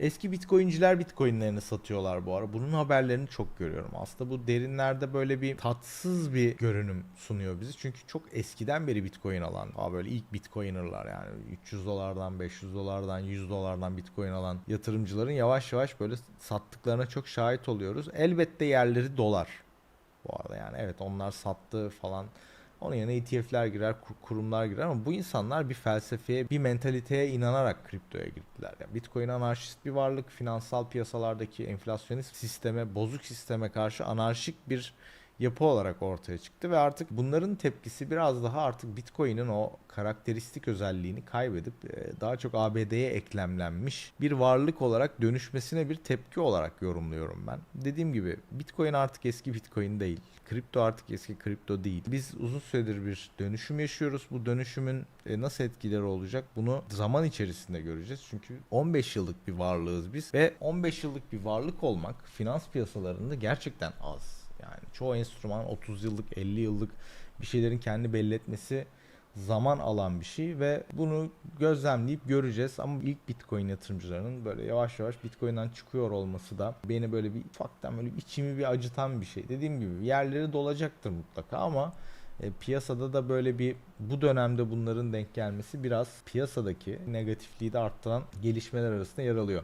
Eski bitcoinciler bitcoinlerini satıyorlar bu ara. Bunun haberlerini çok görüyorum. Aslında bu derinlerde böyle bir tatsız bir görünüm sunuyor bizi. Çünkü çok eskiden beri bitcoin alan, daha böyle ilk bitcoinerlar yani 300 dolardan, 500 dolardan, 100 dolardan bitcoin alan yatırımcıların yavaş yavaş böyle sattıklarına çok şahit oluyoruz. Elbette yerleri dolar. Bu arada yani evet onlar sattı falan. Onun yerine ETF'ler girer, kur- kurumlar girer ama bu insanlar bir felsefeye, bir mentaliteye inanarak kriptoya girdiler. Yani Bitcoin anarşist bir varlık, finansal piyasalardaki enflasyonist sisteme, bozuk sisteme karşı anarşik bir yapı olarak ortaya çıktı ve artık bunların tepkisi biraz daha artık Bitcoin'in o karakteristik özelliğini kaybedip e, daha çok ABD'ye eklemlenmiş bir varlık olarak dönüşmesine bir tepki olarak yorumluyorum ben. Dediğim gibi Bitcoin artık eski Bitcoin değil. Kripto artık eski kripto değil. Biz uzun süredir bir dönüşüm yaşıyoruz. Bu dönüşümün e, nasıl etkileri olacak bunu zaman içerisinde göreceğiz. Çünkü 15 yıllık bir varlığız biz ve 15 yıllık bir varlık olmak finans piyasalarında gerçekten az. Çoğu enstrüman 30 yıllık 50 yıllık bir şeylerin kendi belli etmesi zaman alan bir şey ve bunu gözlemleyip göreceğiz ama ilk Bitcoin yatırımcılarının böyle yavaş yavaş Bitcoin'den çıkıyor olması da beni böyle bir ufaktan böyle içimi bir acıtan bir şey. Dediğim gibi yerleri dolacaktır mutlaka ama e, piyasada da böyle bir bu dönemde bunların denk gelmesi biraz piyasadaki negatifliği de arttıran gelişmeler arasında yer alıyor.